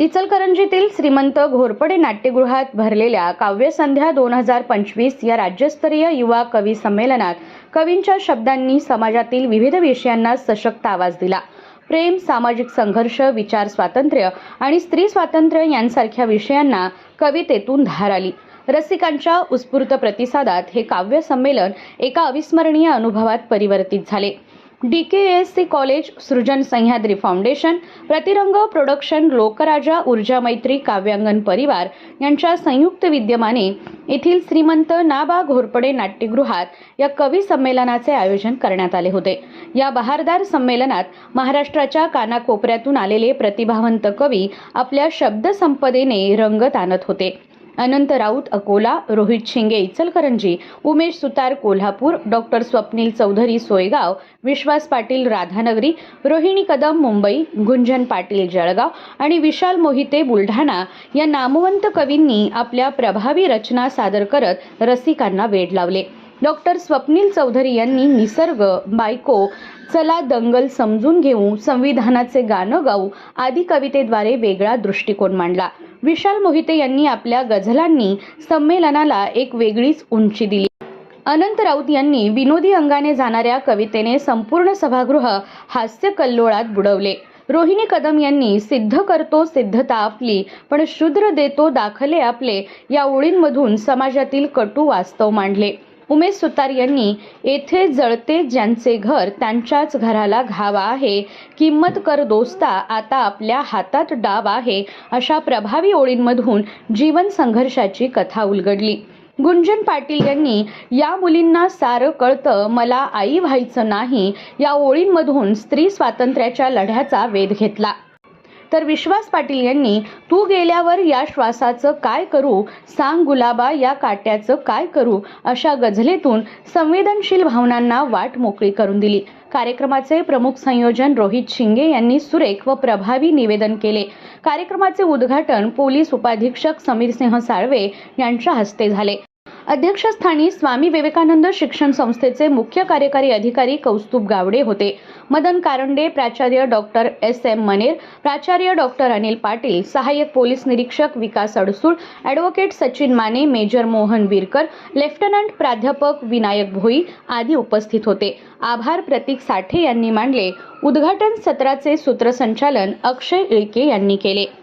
इचलकरंजीतील श्रीमंत घोरपडे नाट्यगृहात भरलेल्या काव्यसंध्या दोन हजार पंचवीस या राज्यस्तरीय युवा कवी संमेलनात कवींच्या शब्दांनी समाजातील विविध विषयांना सशक्त आवाज दिला. प्रेम सामाजिक संघर्ष विचार स्वातंत्र्य आणि स्त्री स्वातंत्र्य यांसारख्या विषयांना कवितेतून धार आली. रसिकांच्या उत्स्फूर्त प्रतिसादात हे काव्य संमेलन एका अविस्मरणीय अनुभवात परिवर्तित झाले. D K S C college Srujan Sahyadri foundation Pratirang production Lokraja Urja Maitri Kavyangan परिवार यांच्या संयुक्त विद्यमाने येथील श्रीमंत नाबा घोरपडे नाट्यगृहात या कवी संमेलनाचे आयोजन करण्यात आले होते. या बहारदार संमेलनात महाराष्ट्राच्या कानाकोपऱ्यातून आलेले प्रतिभावंत कवी आपल्या शब्दसंपदेने रंगत आणत होते. अनंत राऊत अकोला रोहित शिंगे इचलकरंजी उमेश सुतार कोल्हापूर डॉक्टर स्वप्नील चौधरी सोयगाव विश्वास पाटील राधानगरी रोहिणी कदम मुंबई गुंजन पाटील जळगाव आणि विशाल मोहिते बुलढाणा या नामवंत कवींनी आपल्या प्रभावी रचना सादर करत रसिकांना वेड लावले. डॉक्टर स्वप्नील चौधरी यांनी निसर्ग बायको चला दंगल समजून घेऊ संविधानाचे गाणं गाऊ आदी कवितेद्वारे वेगळा दृष्टिकोन मांडला. विशाल मोहिते यांनी आपल्या गझलांनी संमेलनाला एक वेगळीच उंची दिली. अनंत राऊत यांनी विनोदी अंगाने जाणाऱ्या कवितेने संपूर्ण सभागृह हास्य कल्लोळात बुडवले. रोहिणी कदम यांनी सिद्ध करतो सिद्धता आपली पण शूद्र देतो दाखले आपले या ओळींमधून समाजातील कटू वास्तव मांडले. उमेश सुतार यांनी येथे जळते ज्यांचे घर त्यांच्याच घराला घावा आहे. किंमत कर दोस्ता आता आपल्या हातात डाव आहे अशा प्रभावी ओळींमधून जीवन संघर्षाची कथा उलगडली. गुंजन पाटील यांनी या मुलींना सारं कळतं मला आई व्हायचं नाही. या ओळींमधून स्त्री स्वातंत्र्याच्या लढ्याचा वेध घेतला. तर विश्वास पाटील यांनी तू गेल्यावर या श्वासाचं काय करू? सांग गुलाबा या काट्याचं काय करू? अशा गझलेतून संवेदनशील भावनांना वाट मोकळी करून दिली. कार्यक्रमाचे प्रमुख संयोजन रोहित शिंगे यांनी सुरेख व प्रभावी निवेदन केले. कार्यक्रमाचे उद्घाटन पोलीस उपाधीक्षक समीरसिंह साळवे यांच्या हस्ते झाले. अध्यक्षस्थानी स्वामी विवेकानंद शिक्षण संस्थेचे मुख्य कार्यकारी अधिकारी कौस्तुभ गावडे होते. मदन कारंडे प्राचार्य डॉक्टर एस एम मनेर प्राचार्य डॉक्टर अनिल पाटील सहाय्यक पोलीस निरीक्षक Vikas Adsul advocate Sachin Mane major Mohan Birkar lieutenant प्राध्यापक विनायक भोई आदी उपस्थित होते. आभार प्रतीक साठे यांनी मांडले. उद्घाटन सत्राचे सूत्रसंचालन अक्षय इळके यांनी केले.